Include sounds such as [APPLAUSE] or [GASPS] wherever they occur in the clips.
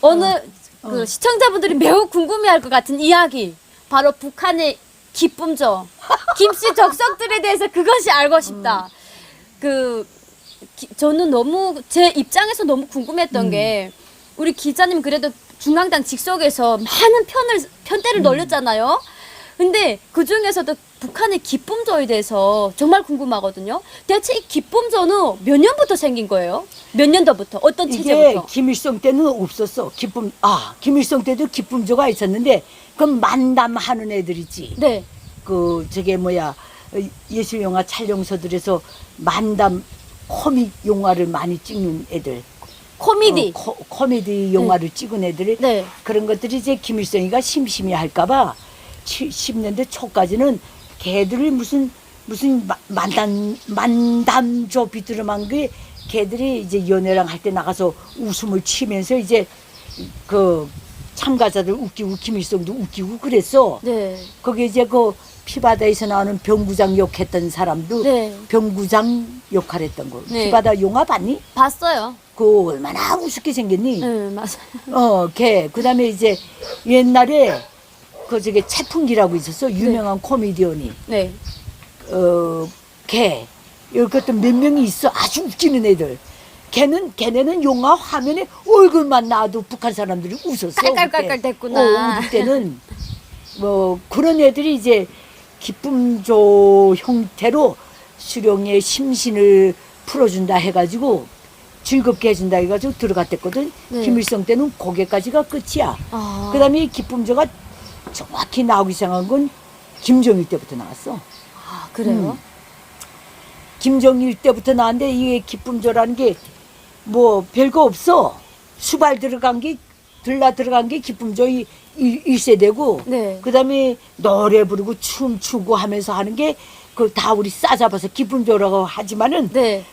어느 그 시청자분들이 매우 궁금해할 것 같은 이야기 바로 북한의 기쁨죠. [LAUGHS] 김씨 적석들에 대해서 그것이 알고 싶다. 그 기- 저는 너무 제 입장에서 너무 궁금했던 게 우리 기자님 그래도 중앙당 직속에서 많은 편을 편대를 놀렸잖아요. 근데 그 중에서도 북한의 기쁨조에 대해서 정말 궁금하거든요. 대체 이 기쁨조는 몇 년부터 생긴 거예요? 몇 년도부터? 어떤 이게 체제부터? 김일성 때는 없었어. 기쁨 아 김일성 때도 기쁨조가 있었는데 그건 만담하는 애들이지. 네. 그 저게 뭐야 어, 예술 영화 촬영소들에서 만담 코믹 영화를 많이 찍는 애들. 코미디. 어, 코, 코미디 영화를 찍은 애들이 네. 그런 것들이 이제 김일성이가 심심해 할까봐 70년대 초까지는 걔들이 무슨 무슨 마- 만담 만담조 비드름한 게 걔들이 이제 연애랑 할 때 나가서 웃음을 치면서 이제 그 참가자들 웃기고 김일성도 웃기고 그랬어. 네. 거기 이제 그 피바다에서 나오는 병구장 역했던 사람도 네. 병구장 역할했던 거. 네. 피바다 영화 봤니? 봤어요. 그 얼마나 우습게 생겼니? 네, 맞아요. 어, 걔. 그 다음에 이제 옛날에 그 저게 채풍기라고 있었어. 유명한 코미디언이. 네. 어, 걔. 이것도 몇 명이 있어. 아주 웃기는 애들. 걔는, 걔네는 영화 화면에 얼굴만 나와도 북한 사람들이 웃었어. 깔깔깔깔 그때. 됐구나. 어, 그때는 뭐 그런 애들이 이제 기쁨조 형태로 수령의 심신을 풀어준다 해가지고 즐겁게 해준다 해가지고 들어갔댔거든. 네. 김일성 때는 거기까지가 끝이야. 아. 그다음에 이 기쁨조가 정확히 나오기 시작한 건 김정일 때부터 나왔어. 아, 그래요? 음. 김정일 때부터 나왔는데 이게 기쁨조라는 게 뭐 별거 없어. 수발 들어간 게 들라 들어간 게 기쁨조 이 일- 일세대고 네. 그다음에 노래 부르고 춤 추고 하면서 하는 게 그 다 우리 싸잡아서 기쁨조라고 하지만은 네.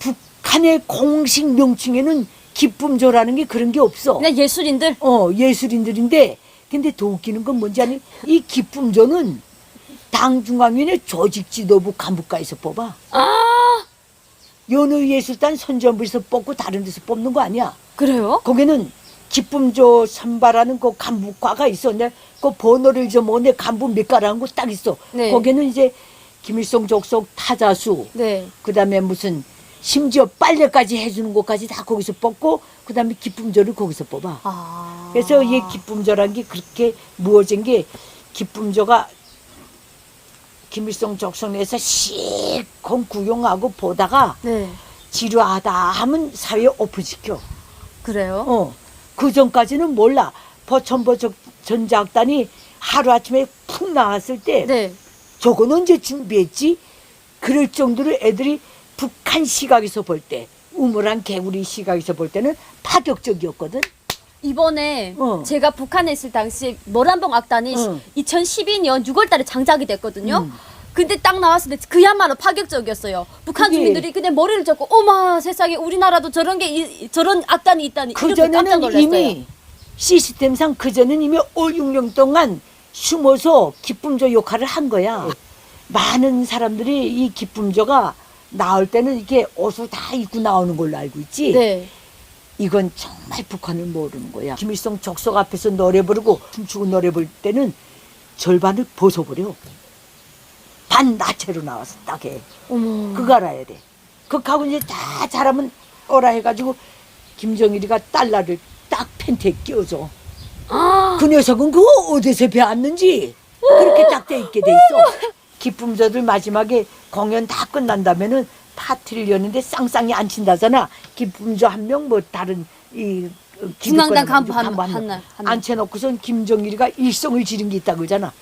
북한의 공식 명칭에는 기쁨조라는 게 그런 게 없어. 그냥 예술인들? 어, 예술인들인데, 근데 더 웃기는 건 뭔지 아니? 이 기쁨조는 당 중앙위원회 조직 지도부 간부과에서 뽑아. 아, 연우예술단 선전부에서 뽑고 다른 데서 뽑는 거 아니야. 그래요? 거기는 기쁨조 선발하는 그 간부과가 있어. 내가 그 번호를 좀, 내 간부 몇 가라는 거 딱 있어. 네. 거기는 이제 김일성 족속 타자수, 네. 그 다음에 무슨 심지어 빨래까지 해주는 것까지 다 거기서 뽑고, 그 다음에 기쁨조를 거기서 뽑아. 아. 그래서 이 기쁨조란 게 그렇게 무어진 게 기쁨조가 김일성 적성에서 실컷 구경하고 보다가 네. 지루하다 하면 사회 오픈시켜. 그래요? 어. 그 전까지는 몰라. 버천버 전작단이 하루아침에 푹 나왔을 때 네. 저건 언제 준비했지? 그럴 정도로 애들이 북한 시각에서 볼 때, 우물한 개구리 시각에서 볼 때는 파격적이었거든. 이번에 어. 제가 북한에 있을 당시 모란봉 악단이 응. 2012년 6월 달에 장작이 됐거든요. 음. 근데 딱 나왔을 때 그야말로 파격적이었어요. 북한 그게- 주민들이 그냥 머리를 젓고 어마 세상에 우리나라도 저런 게 이- 저런 악단이 있다니 그 이렇게 깜짝 전에는 놀랐어요. 이미 시스템상 그 전에는 이미 5, 6년 동안 숨어서 기쁨조 역할을 한 거야. 많은 사람들이 이 기쁨조가 나올 때는 이게 옷을 다 입고 나오는 걸로 알고 있지. 네. 이건 정말 북한을 모르는 거야. 김일성 족속 앞에서 노래 부르고 춤추고 노래 부를 때는 절반을 벗어버려. 반 나체로 나와서 딱 해. 어머. 그거 알아야 돼. 그하고 이제 다 잘하면 오라 해가지고 김정일이가 달러를 딱 팬티에 끼워줘. 아. 그 녀석은 그거 어디서 배웠는지 그렇게 딱 돼 있게 돼 있어. 기쁨자들 마지막에 공연 다 끝난다면은 파티를 여는데 쌍쌍이 안 친다잖아. 기쁨자 한명 뭐 다른 이 어, 중앙당 간부 한- 한. 앉혀놓고선 김정일이가 일성을 지른 게 있다고 그러잖아.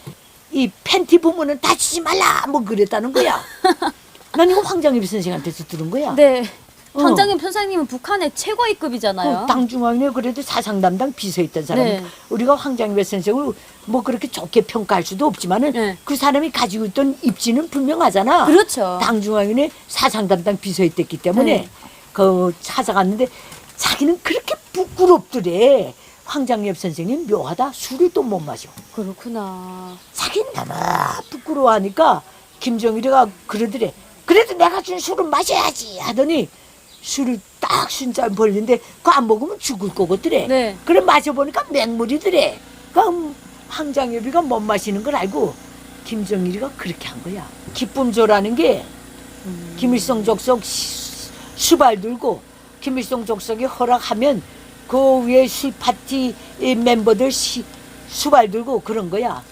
이 팬티 부분은 다치지 말라 뭐 그랬다는 거야. [LAUGHS] 난 이거 황장엽 선생한테서 들은 거야. 네. 어. 황장현 편사님은 북한의 최고위급이잖아요. 그 당중앙에 그래도 사상 담당 비서했던 사람. 네. 우리가 황장엽 선생을 뭐 그렇게 좋게 평가할 수도 없지만은 네. 그 사람이 가지고 있던 입지는 분명하잖아. 그렇죠. 당중앙에 사상 담당 비서했댔기 때문에 네. 그 찾아갔는데 자기는 그렇게 부끄럽더래. 황장엽 선생님 묘하다. 술을 또 못 마셔. 그렇구나. 자기는 너무 부끄러워하니까 김정일이가 그러더래. 그래도 내가 준 술은 마셔야지 하더니 술을 딱딱 순잔 벌린데 그거 안 먹으면 죽을 거거든요. 네. 그래 마셔보니까 맹물이더래. 그럼 황장엽이가 못 마시는 걸 알고 김정일이가 그렇게 한 거야. 기쁨조라는 게 김일성 족속 시- 수발 들고 김일성 족속이 허락하면 그 위에 술 파티 이 멤버들 시, 수발 들고 그런 거야.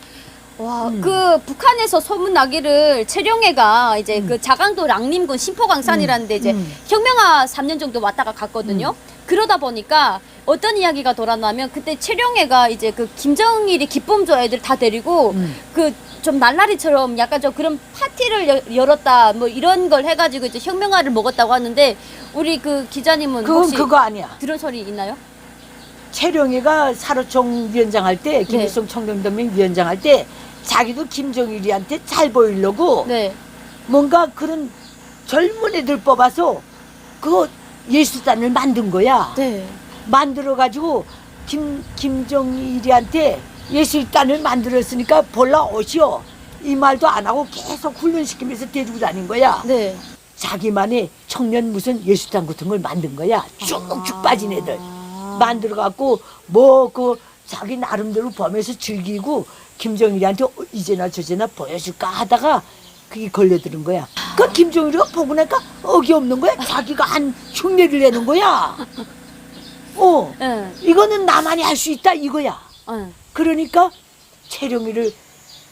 와, 음. 그 북한에서 소문 나기를 채령회가 이제 그 자강도 랑림군 신포강산이라는 데 이제 음. 혁명화 3년 정도 왔다가 갔거든요. 그러다 보니까 어떤 이야기가 돌았냐면 그때 채령회가 이제 그 김정일이 기쁨조 애들 다 데리고 음. 그좀 날라리처럼 약간 좀 그런 파티를 여- 열었다 뭐 이런 걸 해가지고 이제 혁명화를 먹었다고 하는데 우리 그 기자님은 그건 혹시 그거 아니야. 들은 소리 있나요? 최룡이가 사로총 위원장 할 때, 김일성 청년동맹 위원장 할 때, 자기도 김정일이한테 잘 보이려고 네. 뭔가 그런 젊은 애들 뽑아서 그 예술단을 만든 거야. 네. 만들어가지고 김, 김정일이한테 예술단을 만들었으니까 볼라 오시오. 이 말도 안 하고 계속 훈련시키면서 데리고 다닌 거야. 네. 자기만의 청년 무슨 예술단 같은 걸 만든 거야. 쭉쭉 빠진 애들. 아. 만들어 갖고 뭐 그 자기 나름대로 보면서 즐기고 김정일이한테 어, 이제나 저제나 보여줄까 하다가 그게 걸려드는 거야. 그 김정일이가 보고 나니까 어기 없는 거야. 자기가 한 흉내를 내는 거야. 어, 응. 이거는 나만이 할 수 있다 이거야. 응. 그러니까 채령이를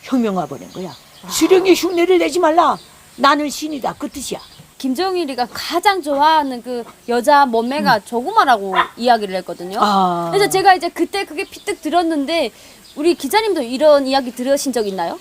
혁명화 보낸 거야. 수령의 흉내를 내지 말라. 나는 신이다. 그 뜻이야. 김정일이가 가장 좋아하는 그 여자 몸매가 조그마라고 이야기를 했거든요. 음. 아. 그래서 제가 이제 그때 그게 피뜩 들었는데 우리 기자님도 이런 이야기 들으신 적 있나요?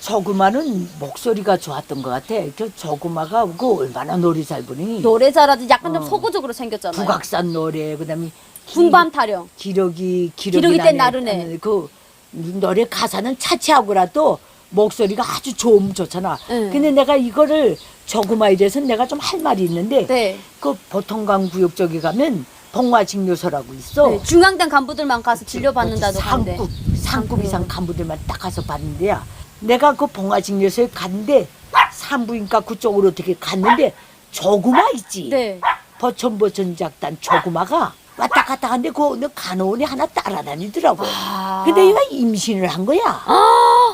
조그마는 목소리가 좋았던 것 같아. 그 조그마가 그 얼마나 노래 잘 부르니. 노래 잘하지 약간 좀 어. 소구적으로 생겼잖아요. 국악산 노래 그다음에 기- 군밤 타령. 기러기 기러기, 나네. 나르네. 그 노래 가사는 차치하고라도 목소리가 아주 좋으면 좋잖아. 응. 근데 내가 이거를 조그마에 대해서 내가 좀 할 말이 있는데 네. 그 보통강 구역 쪽에 가면 봉화직료소라고 있어. 네, 중앙당 간부들만 가서 진료받는다도 상급 하는데. 상급 이상 간부들만 딱 가서 받는데야. 내가 그 봉화직료소에 갔는데 산부인과 그쪽으로 어떻게 갔는데 조그마 있지. 네. 버천버천 작단 조그마가 왔다 갔다 하는데 그 어느 간호원이 하나 따라다니더라고. 아. 근데 얘가 임신을 한 거야.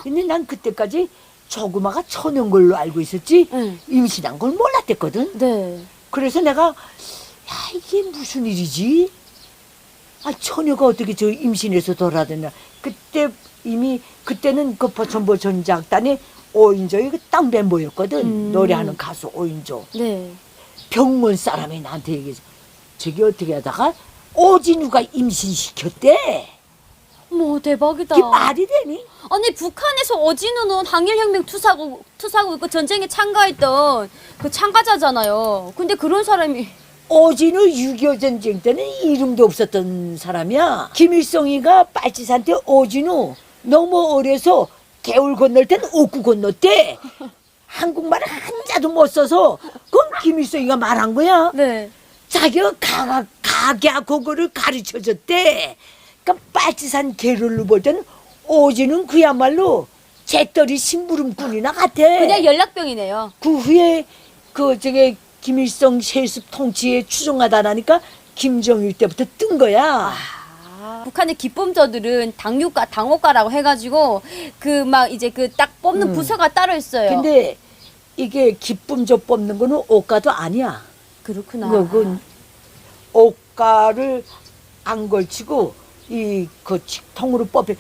근데 난 그때까지 조그마가 처녀인 걸로 알고 있었지 응. 임신한 걸 몰랐댔거든. 네. 그래서 내가 야 이게 무슨 일이지? 아 처녀가 어떻게 저 임신해서 돌아다녀? 그때 이미 그때는 그 버천버천 작단이 오인조의 그딱 멤버였거든. 음. 노래하는 가수 오인조. 네. 병원 사람이 나한테 얘기해서 저기 어떻게 하다가 오진우가 임신시켰대. 뭐 대박이다. 그게 말이 되니? 아니 북한에서 어진우는 항일혁명 투사고 투사고 그 전쟁에 참가했던 그 참가자잖아요. 근데 그런 사람이 오진우 6.25 전쟁 때는 이름도 없었던 사람이야. 김일성이가 빨치산때 오진우 너무 어려서 개울 건널 땐 옥구 건넜대. [LAUGHS] 한국말을 한자도 못 써서 그건 김일성이가 말한 거야. 네. 자기가 가, 가게 그거를 가르쳐 줬대. 그러니까 빨치산 계를로 볼 때는 오진은 그야말로 재떨이 심부름꾼이나 같아. 그냥 연락병이네요. 그 후에 그 저게 김일성 세습 통치에 추종하다라니까 김정일 때부터 뜬 거야. 북한의 기쁨저들은 당육가, 당호가라고 해가지고 그 막 이제 그 딱 뽑는 음. 부서가 따로 있어요. 근데 이게 기쁨조 뽑는 거는 옷가도 아니야. 그렇구나. 그건 옷가를 안 걸치고 이그 통으로 뽑혀.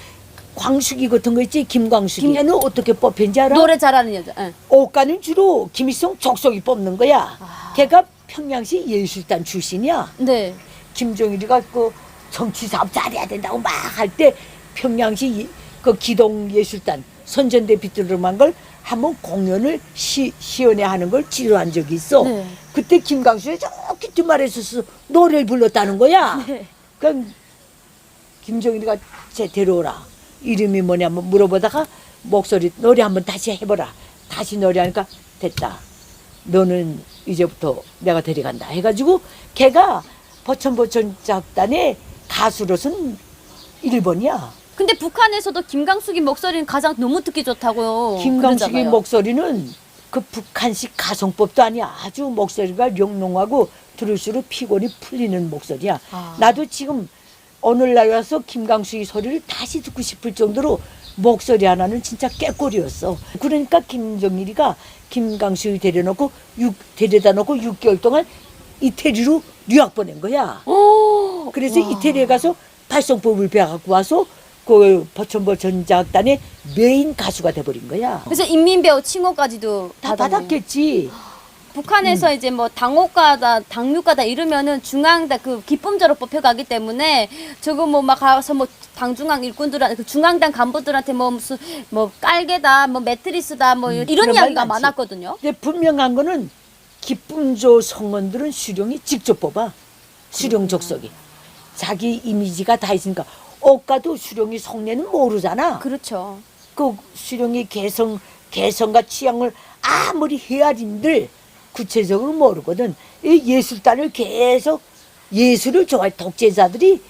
광숙이 같은 거 있지 김광숙이. 김- 걔는 어떻게 뽑힌지 알아? 노래 잘하는 여자. 응. 옷가는 주로 김일성 족속이 뽑는 거야. 아. 걔가 평양시 예술단 출신이야. 네. 김정일이가 그 정치 사업 잘해야 된다고 막 할 때 평양시 이- 그 기동 예술단 선전대 비뚤음한 걸 한번 공연을 시, 시연회 하는 걸 지도한 적이 있어. 네. 그때 김광수에 저기 뒷말에서 노래를 불렀다는 거야. 네. 그럼 김정일이가 쟤 데려오라. 이름이 뭐냐면 물어보다가 목소리 노래 한번 다시 해보라. 다시 노래하니까 됐다. 너는 이제부터 내가 데려간다. 해가지고 걔가 버천버천 작단의 가수로서는 1번이야. 근데 북한에서도 김강숙이 목소리는 가장 너무 듣기 좋다고. 김광식의 그러잖아요. 목소리는 그 북한식 가성법도 아니야. 아주 목소리가 영롱하고 들을수록 피곤이 풀리는 목소리야. 아. 나도 지금 오늘날 와서 김강수의 소리를 다시 듣고 싶을 정도로 목소리 하나는 진짜 깨꼬리였어. 그러니까 김정일이가 김강수를 데려놓고 육, 데려다 놓고 6개월 동안 이태리로 유학 보낸 거야. 오, 그래서 와. 이태리에 가서 발성법을 배워갖고 와서 그 버천버 전작단의 메인 가수가 돼버린 거야. 그래서 인민배우 칭호까지도 다 받았네요. 받았겠지. 북한에서 이제 뭐 당호과다 당류과다 이러면은 중앙다 그 기쁨저로 뽑혀가기 때문에 저거 뭐 막 가서 뭐 당중앙 일꾼들한테 그 중앙당 간부들한테 뭐 무슨 뭐 깔개다 뭐 매트리스다 뭐 이런 그런 말 이야기가 많지. 많았거든요. 근데 분명한 거는 기쁨조 성원들은 수령이 직접 뽑아. 수령 적석이. 자기 이미지가 다 있으니까. 옷가도 수령이 성내는 모르잖아. 그렇죠. 그 수령이 개성, 개성과 취향을 아무리 헤아린들 구체적으로 모르거든. 이 예술단을 계속 예술을 좋아해. 독재자들이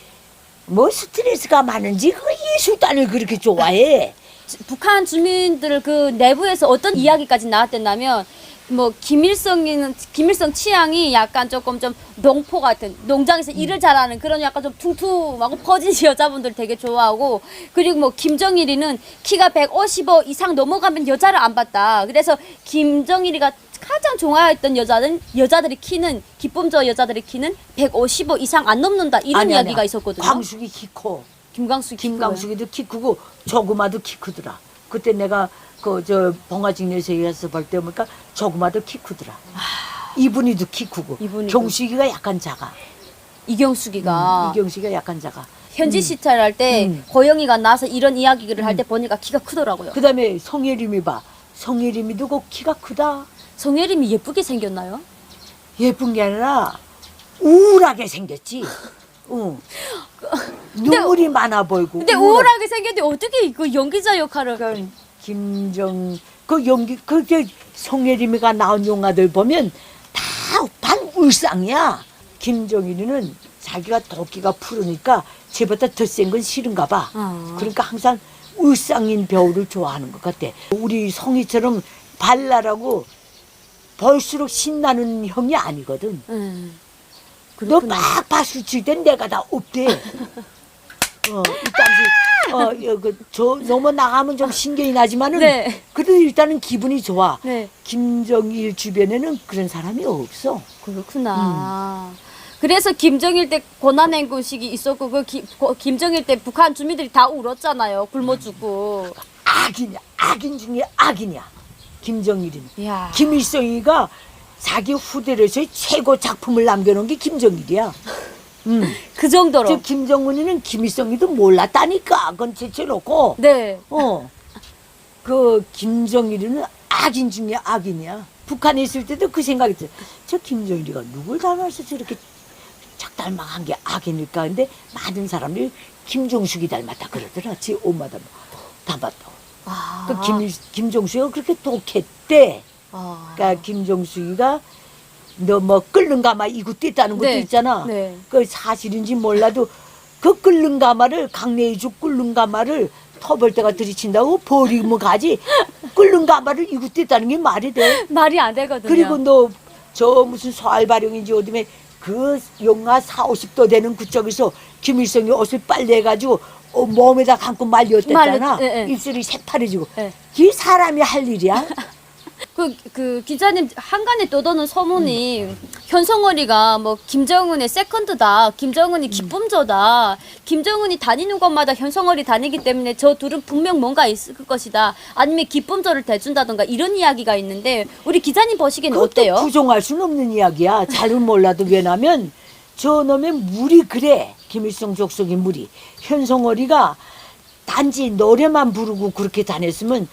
뭐 스트레스가 많은지 그 예술단을 그렇게 좋아해. 지- [LAUGHS] 북한 주민들 그 내부에서 어떤 이야기까지 나왔댔냐면 뭐 김일성이는 김일성 취향이 약간 조금 좀 농포 같은 농장에서 일을 잘하는 그런 약간 좀 퉁퉁하고 퍼진 [LAUGHS] 여자분들 되게 좋아하고 그리고 뭐 김정일이는 키가 155 이상 넘어가면 여자를 안 봤다. 그래서 김정일이가 가장 좋아했던 여자는 여자들이 키는 기쁨저 여자들이 키는 155 이상 안 넘는다 이런 아니, 이야기가 아니야. 있었거든요. 광숙이 키 커. 김광수 김광숙이도 키 크고 조그마도 키 크더라. 그때 내가 그 저 봉화직내에서 가서 볼 때 보니까 조그마도 키 크더라. 이분이도 키 크고 이분이도. 경숙이가 약간 작아. 이경숙이가 이경숙이가 약간 작아. 현지 시찰 할때 음. 고영이가 나서 이런 이야기를 할때 보니까 키가 크더라고요. 그다음에 성예림이 봐. 성예림이도 그 키가 크다. 성예림이 예쁘게 생겼나요? 예쁜 게 아니라 우울하게 생겼지. [LAUGHS] 응. 눈물이 많아 보이고. 근데 우울하게 생겼는데 어떻게 그 연기자 역할을 그러니까 김정 그 연기 그게 송혜림이가 나온 영화들 보면 다 반 울상이야. 김정일이는 자기가 도끼가 푸르니까 쟤보다 더 센 건 싫은가 봐. 아. 그러니까 항상 울상인 배우를 좋아하는 것 같아. 우리 성희처럼 발랄하고 볼수록 신나는 형이 아니거든. 음. 너 그렇구나. 막 박수 칠 땐 내가 다 없대. [LAUGHS] 어, 일단지, 어, 여, 그, 저, 너무 나가면 좀 신경이 나지만은, 네. 그래도 일단은 기분이 좋아. 네. 김정일 주변에는 그런 사람이 없어. 그렇구나. 음. 그래서 김정일 때 고난행군식이 있었고 그 기, 고- 김정일 때 북한 주민들이 다 울었잖아요. 굶어 죽고. 악인이야. 악인 중에 악인이야. 김정일은. 이야. 김일성이가 자기 후대로서의 최고 작품을 남겨놓은 게 김정일이야. 음. [LAUGHS] 그 정도로. 저 김정은이는 김일성이도 몰랐다니까. 그건 제쳐놓고. 네. 어. 그 김정일이는 악인 중에 악인이야. 북한에 있을 때도 그 생각이 들어. 저 김정일이가 누굴 닮아서 저렇게 작달망한 게 악인일까? 근데 많은 사람들이 김종숙이 닮았다 그러더라. 지 엄마 닮아. 닮았다고. 아. 그 김, 김종숙이가 그렇게 독했대. 아. 그러니까 김종숙이가 너 뭐 끓는 가마 이거 뗐다는 것도 네. 있잖아. 네. 그 사실인지 몰라도 그 끓는 가마를 강내이죽 끓는 가마를 터벌 때가 들이친다고 버리면 가지 끓는 가마를 이거 뗐다는 게 말이 돼. 말이 안 되거든요. 그리고 너 저 무슨 소알바령인지 어디에 그 영하 4, 50도 되는 그쪽에서 김일성이 옷을 빨래해가지고 어, 몸에다 감고 말렸댔잖아. 말렸- 예, 예. 입술이 새파래지고. 예. 이게 사람이 할 일이야? [LAUGHS] 그, 그 기자님 한간에 떠도는 소문이 현성월이가 뭐 김정은의 세컨드다, 김정은이 기쁨저다, 김정은이 다니는 곳마다 현성월이 다니기 때문에 저 둘은 분명 뭔가 있을 것이다, 아니면 기쁨저를 대준다던가 이런 이야기가 있는데 우리 기자님 보시기에는 그것도 어때요? 부정할 수는 없는 이야기야. 잘은 몰라도 왜냐면 저놈의 물이 그래. 김일성 족속의 물이. 현성월이가 단지 노래만 부르고 그렇게 다녔으면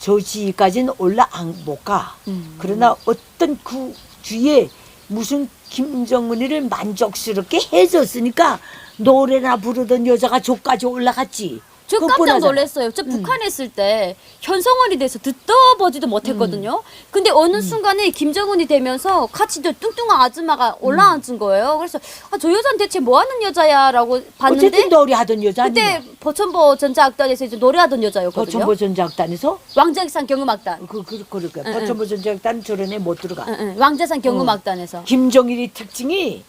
저 지까지는 올라 안못 가. 음. 그러나 어떤 그 주위에 무슨 김정은이를 만족스럽게 해줬으니까 노래나 부르던 여자가 저까지 올라갔지. 저 깜짝 뻔하잖아. 놀랐어요. 저 북한에 있을 때 현성원이 돼서 듣도 보지도 못했거든요. 근데 어느 순간에 김정은이 되면서 같이 저 뚱뚱한 아줌마가 올라앉은 거예요. 그래서 아, 저 여자는 대체 뭐 하는 여자야라고 어쨌든 봤는데 너리 하던 여자 그때 아니야? 보천보 전자악단에서 이제 노래하던 여자였거든요. 버천보 전작단에서 왕자산 경음악단. 그, 그, 그러니까 응, 버천보 전작단 저런 애 못 들어가. 응, 응. 왕자산 경음악단에서. 김정일의 특징이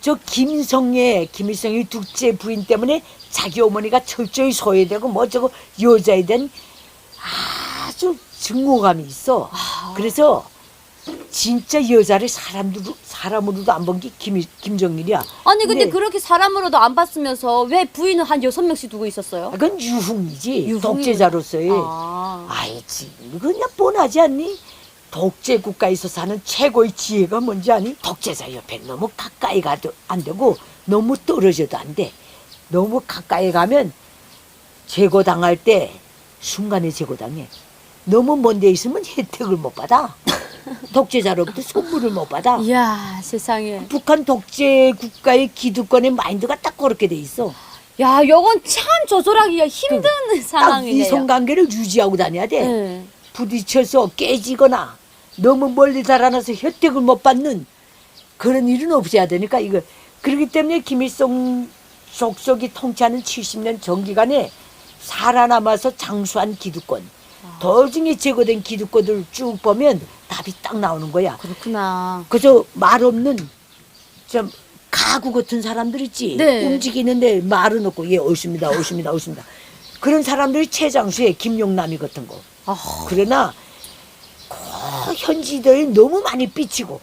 저 김성의 김일성의 둘째 부인 때문에 자기 어머니가 철저히 소외되고 뭐 저거 여자에 대한 아주 증오감이 있어. 아. 그래서 진짜 여자를 사람으로 사람으로도 안 본 게김 김정일이야. 아니 근데 그렇게 사람으로도 안 봤으면서 왜 부인을 한 여섯 명씩 두고 있었어요? 그건 유흥이지 유흥이- 독재자로서의. 아. 아이 지 그냥 뻔하지 않니? 독재 국가에서 사는 최고의 지혜가 뭔지 아니? 독재자 옆에 너무 가까이 가도 안 되고 너무 떨어져도 안 돼. 너무 가까이 가면 제거당할 때 순간에 제거당해. 너무 먼데 있으면 혜택을 못 받아. [LAUGHS] 독재자로부터 선물을 못 받아. 이야 세상에. 북한 독재 국가의 기득권의 마인드가 딱 그렇게 돼 있어. 야, 요건 참 조절하기가 힘든 딱 상황이네요. 이성관계를 유지하고 다녀야 돼. 네. 부딪혀서 깨지거나 너무 멀리 달아나서 혜택을 못 받는 그런 일은 없어야 되니까 이거 그렇기 때문에 김일성 족속이 통치하는 70년 전기간에 살아남아서 장수한 기득권 도중에 제거된 기득권들 쭉 보면 답이 딱 나오는 거야. 그렇구나. 그저 말 없는 좀 가구 같은 사람들 있지. 네. 움직이는데 말은 없고 예 옳습니다, 옳습니다, 옳습니다. 그런 사람들이 최장수에 김용남이 같은 거. 아, 그러나 그 현지들이 너무 많이 삐치고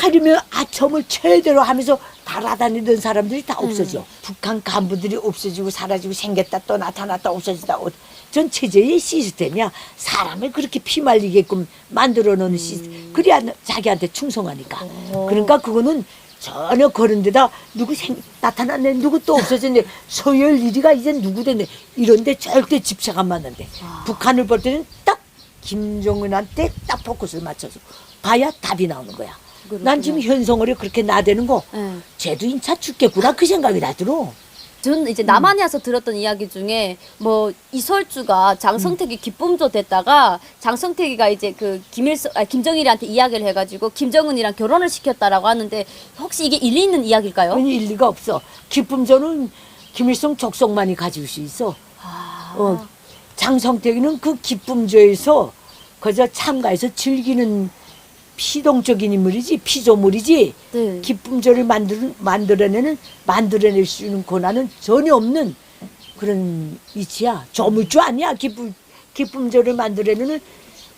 하려면 아첨을 최대로 하면서 달아다니던 사람들이 다 없어져. 북한 간부들이 없어지고 사라지고 생겼다 또 나타났다 없어지다. 어- 전 체제의 시스템이야. 사람을 그렇게 피말리게끔 만들어 놓는 시스템. 그래야 자기한테 충성하니까. 그러니까 그거는 전혀 그런 데다 누구 생, 나타났네 누구 또 없어졌네. 서열 1위가 이제 누구 됐네. 이런데 절대 집착 안 맞는데. 북한을 볼 때는 딱 김정은한테 딱 포커스를 맞춰서 봐야 답이 나오는 거야. 난 지금 현성월이 그렇게 나대는 거 네. 쟤도 인차 죽겠구나 그 생각이 나더러 저는 이제 남한에 와서 들었던 이야기 중에 뭐 이설주가 장성택이 기쁨조 됐다가 장성택이가 이제 그 김일성 아, 김정일한테 이야기를 해가지고 김정은이랑 결혼을 시켰다라고 하는데 혹시 이게 일리 있는 이야기일까요? 그건 일리가 없어. 기쁨전은 김일성 족속만이 가질 수 있어. 아, 어, 장성택이는 그 기쁨조에서 그저 참가해서 즐기는 피동적인 인물이지 피조물이지. 네. 기쁨조를 만들, 만들어내는 만들어낼 수 있는 권한은 전혀 없는 그런 위치야. 조물주 아니야. 기쁨 기쁨조를 만들어내는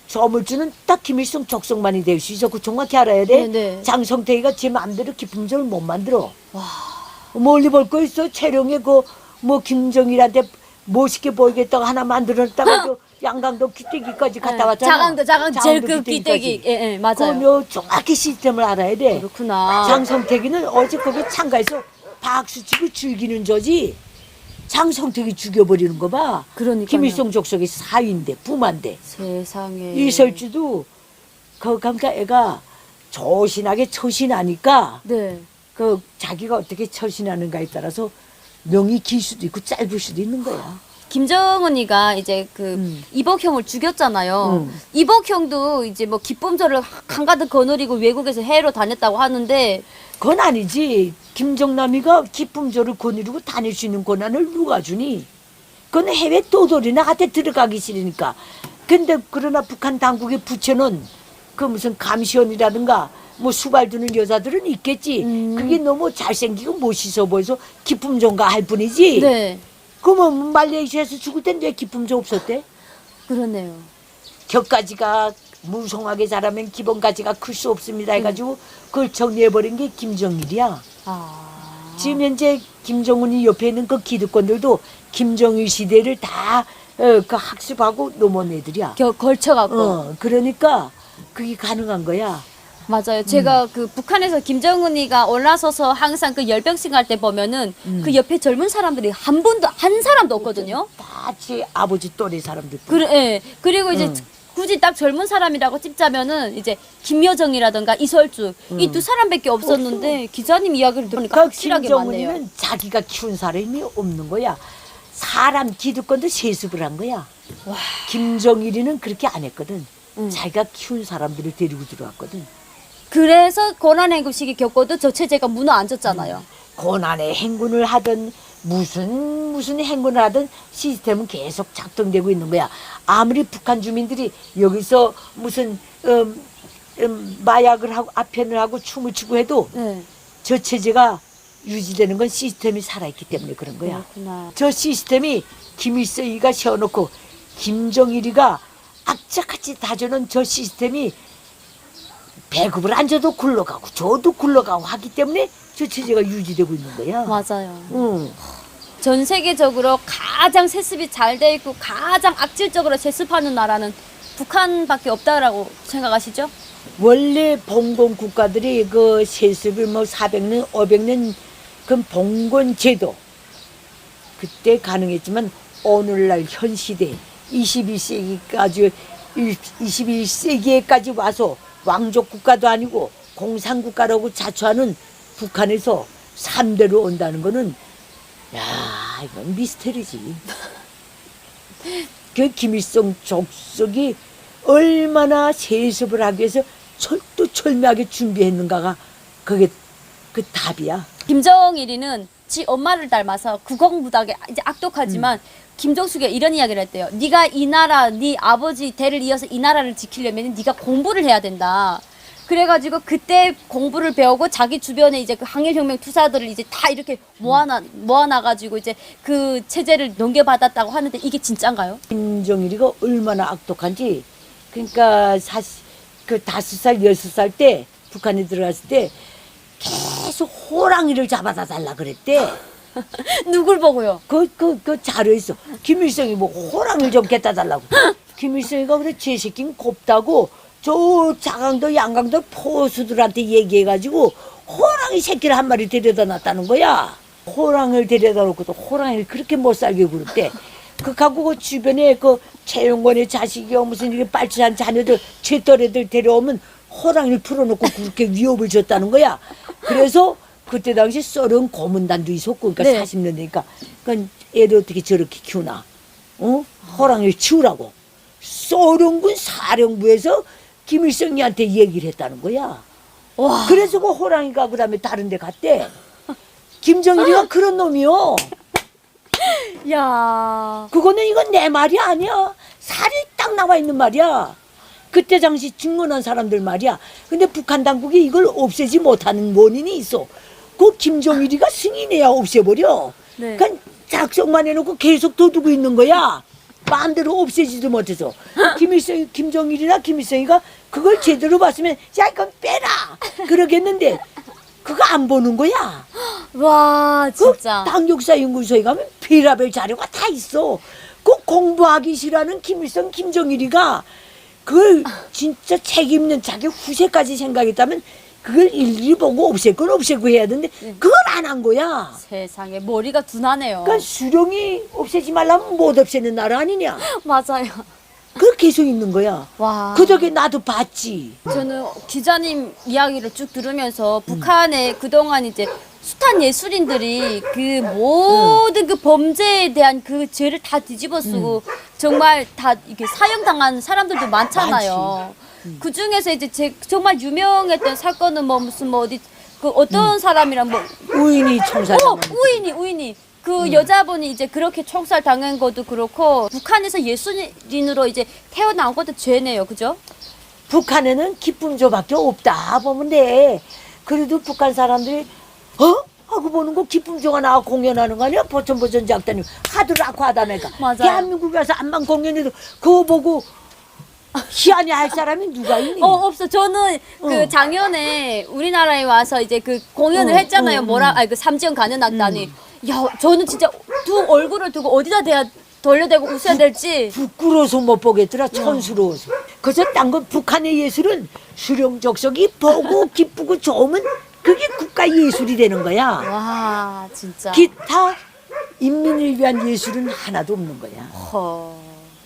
조물주는 딱 김일성 족속만이 될 수 있어. 그 정확히 알아야 돼. 네, 네. 장성택이가 제 마음대로 기쁨조를 못 만들어. 멀리 볼 거 있어. 채령에 그뭐 김정일한테 멋있게 보이겠다고 하나 만들었다가 또 [LAUGHS] 양강도 귀때기까지 갔다 왔잖아. 네. 자강도 자강 제일 그. 끼대기 예, 예 맞아요. 그럼요 정확히 시스템을 알아야 돼. 그렇구나. 장성택이는 어제 거기 참가해서 박수 치고 즐기는 저지 장성택이 죽여버리는 거 봐. 그러니까요. 김일성 족속이 사위인데 부만데 세상에 이설주도 그 그러니까 애가 조신하게 처신하니까 네. 그 자기가 어떻게 처신하는가에 따라서 명이 길 수도 있고 짧을 수도 있는 거야. 김정은이가 이제 그 음. 이복형을 죽였잖아요. 음. 이복형도 이제 뭐 기쁨절을 한가득 거느리고 외국에서 해외로 다녔다고 하는데 그건 아니지. 김정남이가 기쁨조를 거느리고 다닐 수 있는 권한을 누가 주니? 그건 해외 떠돌이나 한테 들어가기 싫으니까. 근데 그러나 북한 당국에 붙여놓은 그 무슨 감시원이라든가 뭐 수발 두는 여자들은 있겠지. 음. 그게 너무 잘생기고 멋있어 보여서 기쁨조인가 할 뿐이지. 네 그러면 말레이시아에서 죽을 땐 왜 기쁨조 없었대? 그러네요. 격가지가 무성하게 자라면 기본가지가 클 수 없습니다 해가지고 그걸 정리해버린 게 김정일이야. 아 지금 현재 김정은이 옆에 있는 그 기득권들도 김정일 시대를 다 어, 그 학습하고 넘어온 애들이야. 겨, 걸쳐갖고 어, 그러니까 그게 가능한 거야. 맞아요. 음. 제가 그 북한에서 김정은이가 올라서서 항상 그 열병식 할 때 보면은 음. 그 옆에 젊은 사람들이 한 분도 한 사람도 없거든요. 다제 아버지 또래 사람들. 그래, 예. 그리고 이제 응. 굳이 딱 젊은 사람이라고 찝자면은 이제 김여정이라든가 이설주 이 두 사람밖에 없었는데 기자님 이야기를 들으니까 그 확실하게 맞네요. 김정은이는 자기가 키운 사람이 없는 거야. 사람 기득권도 세습을 한 거야. 김정일이는 그렇게 안 했거든. 음. 자기가 키운 사람들을 데리고 들어왔거든. 그래서 고난의 급식이 겪고도 저 체제가 무너 앉았잖아요. 고난의 행군을 하든 무슨 무슨 행군을 하든 시스템은 계속 작동되고 있는 거야. 아무리 북한 주민들이 여기서 무슨 음, 음, 마약을 하고 아편을 하고 춤을 추고 해도 네. 저 체제가 유지되는 건 시스템이 살아있기 때문에 그런 거야. 그렇구나. 저 시스템이 김일성이가 세워놓고 김정일이가 악착같이 다져놓은 저 시스템이 배급을 안 줘도 굴러가고 줘도 굴러가고 하기 때문에 저 체제가 유지되고 있는 거야. 맞아요. 응. 전 세계적으로 가장 세습이 잘 돼 있고 가장 악질적으로 세습하는 나라는 북한밖에 없다라고 생각하시죠? 원래 봉건 국가들이 그 세습을 뭐 400년, 500년 그 봉건 제도 그때 가능했지만 오늘날 현 시대 21세기까지 21세기에까지 와서 왕족 국가도 아니고 공산 국가라고 자처하는 북한에서 3대로 온다는 거는 야, 이건 미스터리지. [LAUGHS] 그 김일성 족속이 얼마나 세습을 하기 위해서 철두철미하게 준비했는가가 그게 그 답이야. 김정일이는 지 엄마를 닮아서 구공부닥에 이제 악독하지만 김정숙이 이런 이야기를 했대요. 네가 이 나라, 네 아버지 대를 이어서 이 나라를 지키려면 네가 공부를 해야 된다. 그래가지고 그때 공부를 배우고 자기 주변에 이제 그 항일혁명 투사들을 이제 다 이렇게 모아놔 모아놔가지고 이제 그 체제를 넘겨받았다고 하는데 이게 진짠가요? 김정일이가 얼마나 악독한지 그러니까 사실 그 다섯 살 여섯 살 때 북한에 들어갔을 때 계속 호랑이를 잡아다 달라 그랬대. [LAUGHS] 누굴 보고요? 그, 그, 그 자료에 있어. 김일성이 뭐 호랑이를 좀 갖다 달라고. [LAUGHS] 김일성이가 그래, 제 새끼는 곱다고 저 자강도 양강도 포수들한테 얘기해가지고 호랑이 새끼를 한 마리 데려다 놨다는 거야. 호랑이를 데려다 놓고도 호랑이를 그렇게 못 살게 굴었대. 그 갖고 그 주변에 그 채용권의 자식이요 무슨 이렇게 빨치한 자녀들 죄떨애들 데려오면 호랑이를 풀어놓고 그렇게 위협을 줬다는 거야. 그래서 그때 당시 썰은 고문단도 있었고 그러니까 네. 40년대니까. 그러니까 애를 어떻게 저렇게 키우나. 어? 호랑이를 치우라고. 소련군 사령부에서 김일성이한테 얘기를 했다는 거야. 와, 그래서 그 호랑이가 그 다음에 다른 데 갔대. 김정일이가 그런 놈이요. [LAUGHS] 야, 그거는 이건 내 말이 아니야. 살이 딱 나와 있는 말이야. 그때 당시 증언한 사람들 말이야. 근데 북한 당국이 이걸 없애지 못하는 원인이 있어 그 김정일이가 승인해야 없애버려 네. 그냥 작성만 해놓고 계속 둬두고 있는 거야. 마음대로 없애지도 못해서. [LAUGHS] 김일성, 김정일이나 김일성이가 그걸 제대로 봤으면, 야, 이건 빼라! 그러겠는데, 그거 안 보는 거야. [GASPS] 와, 그 진짜. 당역사 연구소에 가면 별의별 자료가 다 있어. 그 공부하기 싫어하는 김일성, 김정일이가 그걸 [LAUGHS] 진짜 책임있는 자기 후세까지 생각했다면 그걸 일일이 보고 건 없애고 해야 되는데 그걸 안 한 거야. 세상에 머리가 둔하네요. 그러니까 수령이 없애지 말라면 못 없애는 나라 아니냐. [LAUGHS] 맞아요. 그걸 계속 있는 거야. 와. 그 덕에 나도 봤지. 저는 기자님 이야기를 쭉 들으면서 북한에 그동안 이제 숱한 예술인들이 그 모든 그 범죄에 대한 그 죄를 다 뒤집어 쓰고 정말 다 이게 사형당한 사람들도 많잖아요. 그 중에서 이제 제 정말 유명했던 사건은 뭐 무슨 뭐 어디 그 어떤 사람이랑 뭐 우인이 총살. 어, 우인이, 우인이. 그 여자분이 이제 그렇게 총살 당한 것도 그렇고, 북한에서 예술인으로 이제 태어난 것도 죄네요. 그죠? 북한에는 기쁨조밖에 없다 보면 돼. 그래도 북한 사람들이 어? 하고 보는 거 기쁨조가 나와 공연하는 거 아니야? 보천보천 작다니 하드라고 하다니까. 맞아요. 대한민국에 와서 안만 공연해도 그거 보고 희한히 할 사람이 누가 있니? 어, 없어. 저는 어. 그 작년에 우리나라에 와서 이제 그 공연을 어, 했잖아요. 어, 음. 뭐라, 아니 그 삼지연 가는 악단이. 야, 저는 진짜 두 얼굴을 두고 어디다 대야 돌려대고 웃어야 될지. 부끄러워서 못 보겠더라 촌스러워서 그래서 딴 건 북한의 예술은 수령족속이 보고 [LAUGHS] 기쁘고 좋으면 그게 국가 예술이 되는 거야 와, 진짜. 기타 인민을 위한 예술은 하나도 없는 거야 허.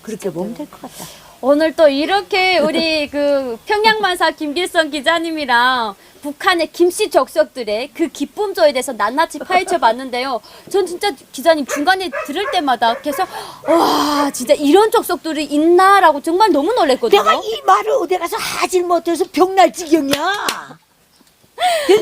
그렇게 보면 될 것 같다 오늘 또 이렇게 우리 그 평양만사 김길성 기자님이랑 북한의 김씨 족속들의 그 기쁨조에 대해서 낱낱이 파헤쳐 봤는데요. 전 진짜 기자님 중간에 들을 때마다 계속 와 진짜 이런 족속들이 있나라고 정말 너무 놀랬거든요. 내가 이 말을 어디 가서 하질 못해서 병날 지경이야.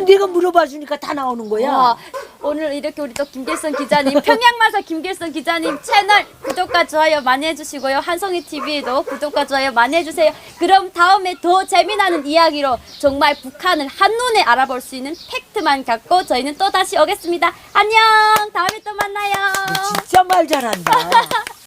내가 물어봐 주니까 다 나오는 거야. 와, 오늘 이렇게 우리 또 김길선 기자님 평양마사 김길선 기자님 채널 구독과 좋아요 많이 해주시고요 한송이 TV에도 구독과 좋아요 많이 해주세요. 그럼 다음에 더 재미나는 이야기로 정말 북한을 한눈에 알아볼 수 있는 팩트만 갖고 저희는 또 다시 오겠습니다. 안녕. 다음에 또 만나요. 진짜 말 잘한다. [LAUGHS]